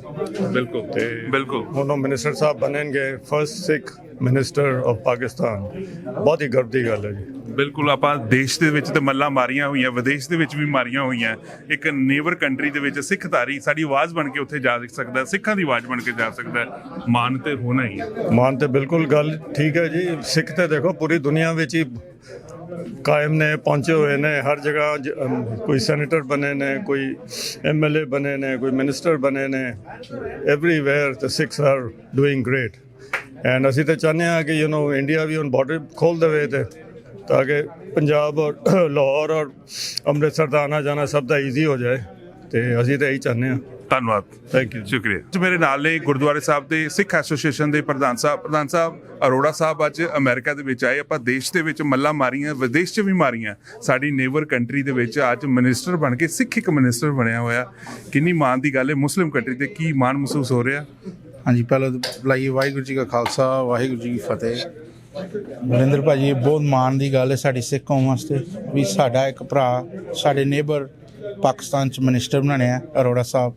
ਬਿਲਕੁਲ ਤੇ ਬਿਲਕੁਲ ਹੁਣ ਉਹ ਮਿਨਿਸਟਰ ਸਾਹਿਬ ਬਣਨਗੇ first Sikh minister of Pakistan ਬਹੁਤ ਹੀ ਗਰਵ ਦੀ ਗੱਲ ਹੈ ਜੀ। ਬਿਲਕੁਲ ਆਪਾਂ ਦੇਸ਼ ਦੇ ਵਿੱਚ ਤੇ ਮੱਲਾਂ ਮਾਰੀਆਂ ਹੋਈਆਂ ਵਿਦੇਸ਼ ਦੇ ਵਿੱਚ ਵੀ ਮਾਰੀਆਂ ਹੋਈਆਂ। ਇੱਕ ਨੇਬਰ ਕੰਟਰੀ ਦੇ ਵਿੱਚ ਸਿੱਖ ਧਾਰੀ ਸਾਡੀ ਆਵਾਜ਼ ਬਣ ਕੇ ਉੱਥੇ ਜਾ ਸਕਦਾ ਹੈ, ਸਿੱਖਾਂ ਦੀ ਆਵਾਜ਼ ਬਣ ਕੇ ਜਾ ਸਕਦਾ ਹੈ। ਮਾਨ ਤੇ ਹੋਣਾ ਹੀ ਹੈ। ਮਾਨ ਤੇ ਬਿਲਕੁਲ ਗੱਲ ਠੀਕ ਹੈ ਜੀ। ਸਿੱਖ ਤੇ ਦੇਖੋ ਪੂਰੀ ਦੁਨੀਆ ਵਿੱਚ ਹੀ ਕਾਇਮ ਨੇ ਪਹੁੰਚੇ ਹੋਏ ਨੇ ਹਰ ਜਗ੍ਹਾ ਜ- ਅਮ, ਕੋਈ ਸੈਨੇਟਰ ਬਣੇ ਨੇ ਕੋਈ ਐਮਐਲਏ ਬਣੇ ਨੇ ਕੋਈ ਮਿਨਿਸਟਰ ਬਣੇ ਨੇ everywhere the Sikhs are doing great and ਅਸੀਂ ਤਾਂ ਚਾਹੁੰਦੇ ਹਾਂ ਕਿ ਯੂ نو ਇੰਡੀਆ ਵੀ ਹੁਣ ਬਾਰਡਰ ਖੋਲ ਦੇਵੇ ਤੇ ਤਾਂ ਕਿ ਪੰਜਾਬ ਔਰ ਲਾਹੌਰ ਔਰ ਅੰਮ੍ਰਿਤਸਰ ਦਾ ਆਣਾ ਜਾਣਾ ਸਭ ਦਾ ਈਜ਼ੀ ਹੋ ਜਾਏ ਤੇ ਅਸੀਂ ਤਾਂ ਇਹੀ ਚਾਹੁੰਦੇ ਹਾਂ। ਧੰਨਵਾਦ। ਥੈਂਕ ਯੂ ਸ਼ੁਕਰੀਆ। ਜੀ ਮੇਰੇ ਨਾਲ ਨੇ ਗੁਰਦੁਆਰੇ ਸਾਹਿਬ ਦੇ ਸਿੱਖ ਐਸੋਸੀਏਸ਼ਨ ਦੇ ਪ੍ਰਧਾਨ ਸਾਹਿਬ ਪ੍ਰਧਾਨ ਸਾਹਿਬ ਅਰੋੜਾ ਸਾਹਿਬ ਅੱਜ ਅਮਰੀਕਾ ਦੇ ਵਿੱਚ ਆਏ। ਆਪਾਂ ਦੇਸ਼ ਦੇ ਵਿੱਚ ਮੱਲਾ ਮਾਰੀਆਂ ਵਿਦੇਸ਼ 'ਚ ਵੀ ਮਾਰੀਆਂ। ਸਾਡੀ ਨੇਬਰ ਕੰਟਰੀ ਦੇ ਵਿੱਚ ਅੱਜ ਮਿਨਿਸਟਰ ਬਣ ਕੇ ਸਿੱਖ ਇੱਕ ਮਿਨਿਸਟਰ ਬਣਿਆ ਹੋਇਆ। ਕਿੰਨੀ ਮਾਣ ਦੀ ਗੱਲ ਹੈ ਮੁਸਲਿਮ ਕੰਟਰੀ ਤੇ ਕੀ ਮਾਣ ਮਹਿਸੂਸ ਹੋ ਰਿਹਾ? ਹਾਂਜੀ ਪਹਿਲਾਂ ਤਾਂ ਬੁਲਾਈਏ ਵਾਹਿਗੁਰੂ ਜੀ ਕਾ ਖਾਲਸਾ ਵਾਹਿਗੁਰੂ ਜੀ ਕੀ ਫਤਿਹ। ਵਰਿੰਦਰ ਭਾਜੀ ਇਹ ਬਹੁਤ ਮਾਣ ਦੀ ਗੱਲ ਹੈ ਸਾਡੀ ਸਿੱਖ ਕੌਮ ਵਾਸਤੇ ਵੀ ਸਾਡਾ ਇੱਕ ਭਰਾ ਸਾਡੇ ਨੇਬਰ ਪਾਕਿਸਤਾਨ ਚ ਮਿਨਿਸਟਰ ਬਣਾਇਆ ਅਰੋੜਾ ਸਾਹਿਬ।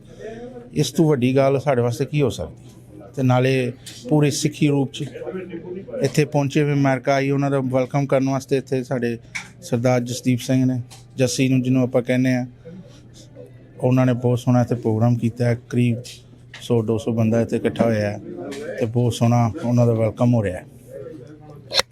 ਇਸ ਤੋਂ ਵੱਡੀ ਗੱਲ ਸਾਡੇ ਵਾਸਤੇ ਕੀ ਹੋ ਸਕਦੀ? ਤੇ ਨਾਲੇ ਪੂਰੇ ਸਿੱਖੀ ਰੂਪ ਚ ਇੱਥੇ ਪਹੁੰਚੇ ਵੀ ਅਮਰੀਕਾ ਆਈ, ਉਹਨਾਂ ਦਾ ਵੈਲਕਮ ਕਰਨ ਵਾਸਤੇ ਇੱਥੇ ਸਾਡੇ ਸਰਦਾਰ ਜਸਦੀਪ ਸਿੰਘ ਨੇ, ਜੱਸੀ ਨੂੰ ਜਿਹਨੂੰ ਆਪਾਂ ਕਹਿੰਦੇ ਆ। ਉਹਨਾਂ ਨੇ ਬਹੁਤ ਸੋਹਣਾ ਇੱਥੇ ਪ੍ਰੋਗਰਾਮ ਕੀਤਾ ਹੈ, ਕਰੀਬ 100 200 ਬੰਦਾ ਇੱਥੇ ਇਕੱਠਾ ਹੋਇਆ ਹੈ ਤੇ ਬਹੁਤ ਸੋਹਣਾ ਉਹਨਾਂ ਦਾ ਵੈਲਕਮ ਹੋ ਰਿਹਾ ਹੈ।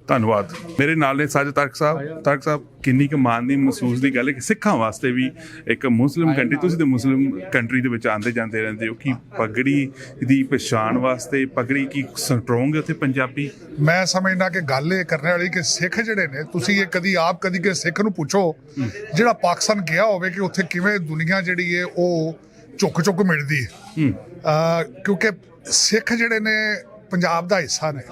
ਧੰਨਵਾਦ। ਮੇਰੇ ਨਾਲ ਨੇ ਸਾਜ ਤਰਕ ਸਾਹਿਬ। ਤਰਕ ਸਾਹਿਬ ਕਿੰਨੀ ਕੁ ਮਾਣ ਦੀ ਮਹਿਸੂਸ ਦੀ ਗੱਲ ਹੈ ਕਿ ਸਿੱਖਾਂ ਵਾਸਤੇ ਵੀ ਇੱਕ ਮੁਸਲਿਮ ਕੰਟਰੀ ਤੁਸੀਂ ਤੇ ਮੁਸਲਿਮ ਕੰਟਰੀ ਦੇ ਵਿੱਚ ਆਉਂਦੇ ਜਾਂਦੇ ਰਹਿੰਦੇ ਹੋ ਕਿ ਪਗੜੀ ਦੀ ਪਛਾਣ ਵਾਸਤੇ ਪਗੜੀ ਕੀ ਸਟਰੋਂਗ ਹੈ ਉੱਥੇ ਪੰਜਾਬੀ? ਮੈਂ ਸਮਝਦਾ ਕਿ ਗੱਲ ਇਹ ਕਰਨ ਵਾਲੀ ਕਿ ਸਿੱਖ ਜਿਹੜੇ ਨੇ ਤੁਸੀਂ ਇਹ ਕਦੀ ਆਪ ਕਦੀ ਕਿ ਸਿੱਖ ਨੂੰ ਪੁੱਛੋ ਜਿਹੜਾ ਪਾਕਿਸਤਾਨ ਗਿਆ ਹੋਵੇ ਕਿ ਉੱਥੇ ਕਿਵੇਂ ਦੁਨੀਆ ਜਿਹੜੀ ਹੈ ਉਹ ਝੁੱਕ ਝੁੱਕ ਮਿਲਦੀ ਹੈ। ਕਿਉਂਕਿ ਸਿੱਖ ਜਿਹੜੇ ਨੇ ਪੰਜਾਬ ਦਾ ਹਿੱਸਾ ਨੇ।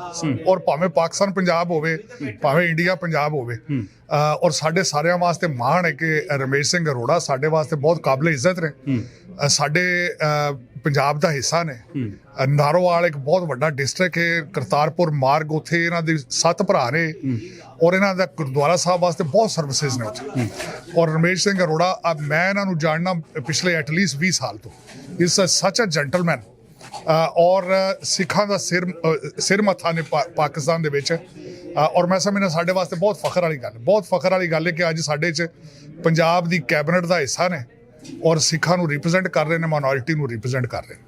ਔਰ ਭਾਵੇਂ ਪਾਕਿਸਤਾਨ ਪੰਜਾਬ ਹੋਵੇ ਭਾਵੇਂ ਇੰਡੀਆ ਪੰਜਾਬ ਹੋਵੇ ਔਰ ਸਾਡੇ ਸਾਰਿਆਂ ਵਾਸਤੇ ਮਾਣ ਹੈ ਕਿ ਰਮੇਸ਼ ਸਿੰਘ ਅਰੋੜਾ ਸਾਡੇ ਵਾਸਤੇ ਬਹੁਤ ਕਾਬਲੇ ਇੱਜ਼ਤ ਨੇ। ਸਾਡੇ ਪੰਜਾਬ ਦਾ ਹਿੱਸਾ ਨੇ। ਨਾਰੋਵਾਲ ਇੱਕ ਬਹੁਤ ਵੱਡਾ ਡਿਸਟ੍ਰਿਕਟ ਹੈ ਕਰਤਾਰਪੁਰ ਮਾਰਗ ਉੱਥੇ ਇਹਨਾਂ ਦੇ ਸੱਤ ਭਰਾ ਨੇ। ਔਰ ਇਹਨਾਂ ਦਾ ਗੁਰਦੁਆਰਾ ਸਾਹਿਬ ਵਾਸਤੇ ਬਹੁਤ ਸਰਵਿਸਿਜ਼ ਨੇ ਉੱਥੇ। ਔਰ ਰਮੇਸ਼ ਸਿੰਘ ਅਰੋੜਾ ਅਹ ਮੈਂ ਇਹਨਾਂ ਨੂੰ ਜਾਣਨਾ ਪਿਛਲੇ ਐਟਲੀਸਟ 20 ਸਾਲ ਤੋਂ। ਇਸ ਸੱਚ ਅ ਜੈਂਟਲਮੈਨ ਔਰ ਸਿੱਖਾਂ ਦਾ ਸਿਰ ਸਿਰ ਮੱਥਾ ਨੇ ਪਾ- ਪਾਕਿਸਤਾਨ ਦੇ ਵਿੱਚ। ਔਰ ਮੈਂ ਸਮਝਦਾ ਸਾਡੇ ਵਾਸਤੇ ਬਹੁਤ ਫਖਰ ਵਾਲੀ ਗੱਲ, ਬਹੁਤ ਫਖਰ ਵਾਲੀ ਗੱਲ ਹੈ ਕਿ ਅੱਜ ਸਾਡੇ 'ਚ ਪੰਜਾਬ ਦੀ ਕੈਬਨਿਟ ਦਾ ਹਿੱਸਾ ਨੇ ਔਰ ਸਿੱਖਾਂ ਨੂੰ ਰਿਪਰੈਜ਼ੈਂਟ ਕਰ ਰਹੇ ਨੇ ਮਾਈਨੋਰਿਟੀ ਨੂੰ ਰਿਪਰੈਜ਼ੈਂਟ ਕਰ ਰਹੇ ਨੇ।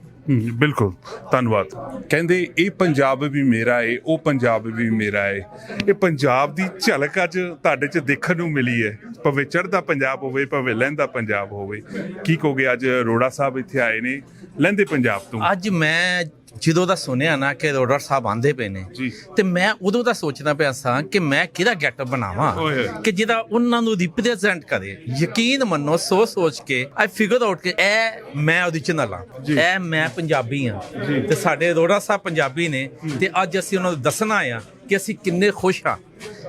ਬਿਲਕੁਲ, ਧੰਨਵਾਦ। ਕਹਿੰਦੇ, ਇਹ ਪੰਜਾਬ ਵੀ ਮੇਰਾ ਏ, ਉਹ ਪੰਜਾਬ ਵੀ ਮੇਰਾ ਏ। ਇਹ ਪੰਜਾਬ ਦੀ ਝਲਕ ਅੱਜ ਤੁਹਾਡੇ 'ਚ ਦੇਖਣ ਨੂੰ ਮਿਲੀ ਹੈ ਭਾਵੇਂ ਚੜ੍ਹਦਾ ਪੰਜਾਬ ਹੋਵੇ ਭਾਵੇਂ ਲਹਿੰਦਾ ਪੰਜਾਬ ਹੋਵੇ। ਕੀ ਕਹੋਗੇ, ਅੱਜ ਰੋੜਾ ਸਾਹਿਬ ਇੱਥੇ ਆਏ ਨੇ। ਲਹਿੰਦੇ ਪੰਜਾਬ ਤੋਂ? ਅੱਜ ਮੈਂ ਜਦੋਂ ਦਾ ਸੁਣਿਆ ਨਾ ਕਿ ਰੋਡਰ ਸਾਹਿਬ ਆਂਦੇ ਪਏ ਨੇ ਜੀ। ਤੇ ਮੈਂ ਉਦੋਂ ਦਾ ਸੋਚਦਾ ਪਿਆ ਸਾਂ ਕਿ ਮੈਂ ਕਿਹਦਾ ਗੈਟਅਪ ਬਣਾਵਾਂ? ਓਏ। ਹੋਏ। ਕਿ ਜਿਹਦਾ ਉਹਨਾਂ ਨੂੰ ਰਿਪਰੈਜ਼ੈਂਟ ਕਰੇ। ਯਕੀਨ ਮੰਨੋ ਸੋਚ ਸੋਚ ਕੇ ਆਈ ਫਿਗਰ ਆਊਟ ਕਿ ਇਹ ਮੈਂ ਉਹਦੀ ਚਨਲ ਆ। ਇਹ ਮੈਂ ਪੰਜਾਬੀ ਆ। ਤੇ ਸਾਡੇ ਰੋੜਾ ਸਾਹਿਬ ਪੰਜਾਬੀ ਨੇ ਤੇ ਅੱਜ ਅਸੀਂ ਉਹਨਾਂ ਨੂੰ ਦੱਸਣਾ ਆ ਕਿ ਅਸੀਂ ਕਿੰਨੇ ਖੁਸ਼ ਆ।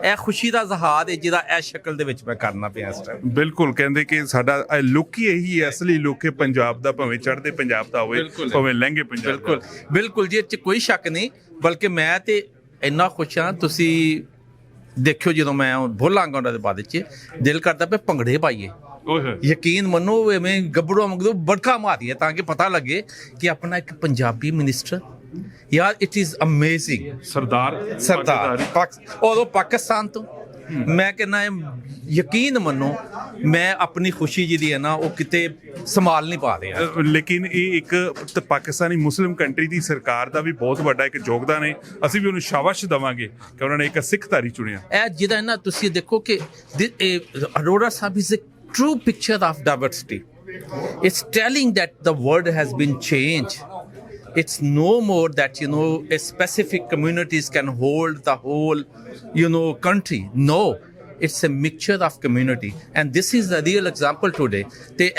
ਇਹ ਖੁਸ਼ੀ ਦਾ ਜ਼ਹਾਰ ਹੈ ਜਿਹਦਾ ਇਹ ਸ਼ਕਲ ਦੇ ਵਿੱਚ ਮੈਂ ਕਰਨਾ ਪਿਆ ਇਸ ਟਾਈਮ ਬਿਲਕੁਲ ਕਹਿੰਦੇ ਕਿ ਸਾਡਾ ਲੁੱਕ ਹੀ ਇਹੀ ਹੈ ਅਸਲੀ ਲੁੱਕ ਹੈ ਪੰਜਾਬ ਦਾ ਭਾਵੇਂ ਚੜ੍ਹਦੇ ਪੰਜਾਬ ਦਾ ਹੋਵੇ। ਭਾਵੇਂ ਲਹਿੰਗੇ ਪੰਜਾਬ ਦਾ ਬਿਲਕੁਲ ਬਿਲਕੁਲ ਜੀ ਇਹ 'ਚ ਕੋਈ ਸ਼ੱਕ ਨਹੀਂ ਬਲਕਿ ਮੈਂ ਤੇ ਇੰਨਾ ਖੁਸ਼ ਹਾਂ ਤੁਸੀਂ ਦੇਖਿਓ ਜਦੋਂ ਮੈਂ ਬੋਲਾਂਗਾ ਉਹਨਾਂ ਦੇ ਬਾਅਦ ਚ ਦਿਲ ਕਰਦਾ ਪਿਆ ਭੰਗੜੇ ਪਾਈਏ। ਓਏ ਹੋਏ। ਯਕੀਨ ਮੰਨੋ ਐਵੇਂ ਗੱਭੜੂ ਮੰਗਦੋ ਬੜਕਾ ਮਾਰੀਏ ਤਾਂ ਕਿ ਪਤਾ ਲੱਗੇ ਕਿ ਆਪਣਾ ਇੱਕ ਪੰਜਾਬੀ ਮਿਨਿਸਟਰ ਯਾਰ ਇਟ ਇਜ਼ ਅਮੇਜ਼ਿੰਗ ਸਰਦਾਰ ਸਰਦਾਰ। ਪਾਕ- ਪਾਕਿਸਤਾਨ ਤੋਂ ਮੈਂ ਕਹਿੰਦਾ ਯਕੀਨ ਮੰਨੋ ਮੈਂ ਆਪਣੀ ਖੁਸ਼ੀ ਜਿਹਦੀ ਹੈ ਨਾ ਉਹ ਕਿਤੇ ਸੰਭਾਲ ਨਹੀਂ ਪਾ ਰਿਹਾ ਅ, ਲੇਕਿਨ ਇਹ ਇੱਕ ਤ- ਪਾਕਿਸਤਾਨੀ ਮੁਸਲਿਮ ਕੰਟਰੀ ਦੀ ਸਰਕਾਰ ਦਾ ਵੀ ਬਹੁਤ ਵੱਡਾ ਇੱਕ ਯੋਗਦਾਨ ਹੈ ਅਸੀਂ ਵੀ ਉਹਨੂੰ ਸ਼ਾਬਾਸ਼ ਦਵਾਂਗੇ ਕਿ ਉਹਨਾਂ ਨੇ ਇੱਕ ਸਿੱਖ ਧਾਰੀ ਚੁਣਿਆ ਇਹ ਜਿਹਦਾ ਨਾ ਤੁਸੀਂ ਦੇਖੋ ਕਿ ਅਰੋੜਾ ਸਾਹਿਬ is a true picture of diversity it's telling that the world has been changed. it's no more that you know a specific communities can hold the whole you know country. No it's a mixture of community. And this is the real example today. They